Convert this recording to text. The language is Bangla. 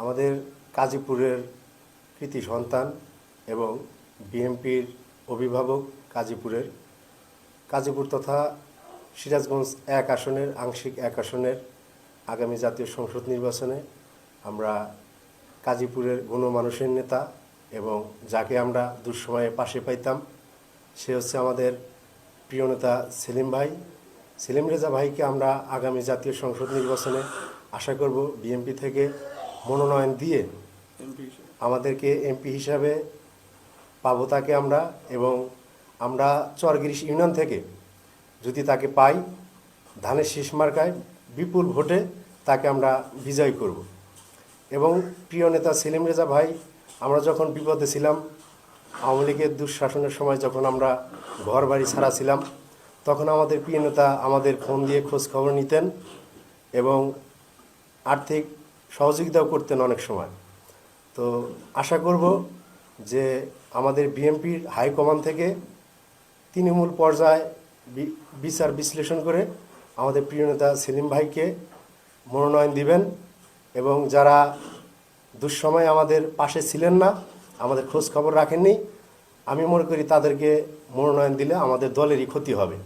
আমাদের কাজীপুরের কৃতি সন্তান এবং বিএনপির অভিভাবক কাজীপুরের। কাজীপুর তথা সিরাজগঞ্জ এক আসনের, আংশিক এক আসনের আগামী জাতীয় সংসদ নির্বাচনে আমরা কাজীপুরের গণমানুষের নেতা এবং যাকে আমরা দুঃসময়ে পাশে পাইতাম, সে হচ্ছে আমাদের প্রিয় নেতা সেলিম ভাই। সেলিম রেজা ভাইকে আমরা আগামী জাতীয় সংসদ নির্বাচনে আশা করব বিএনপি থেকে মনোনয়ন দিয়ে আমাদেরকে এমপি হিসাবে পাবো তাকে আমরা এবং আমরা চরগিরিশ ইউনিয়ন থেকে যদি তাকে পাই ধানের শীষ মার্কায় বিপুল ভোটে তাকে আমরা বিজয় করব। এবং প্রিয় নেতা সেলিম রেজা ভাই আমরা যখন বিপদে ছিলাম আওয়ামী লীগের দুঃশাসনের সময় যখন আমরা ঘর বাড়ি ছাড়া ছিলাম তখন আমাদের প্রিয় নেতা আমাদের ফোন দিয়ে খোঁজ খবর নিতেন এবং আর্থিক সহযোগিতাও করতেন অনেক সময়। তো আশা করব যে আমাদের বিএনপির হাইকমান্ড থেকে তৃণমূল পর্যায়ে বিচার বিশ্লেষণ করে আমাদের প্রিয় নেতা সেলিম ভাইকে মনোনয়ন দিবেন এবং যারা দুঃসময় আমাদের পাশে ছিলেন না, আমাদের খোঁজ খবর রাখেননি, আমি মনে করি তাদেরকে মনোনয়ন দিলে আমাদের দলেরই ক্ষতি হবে।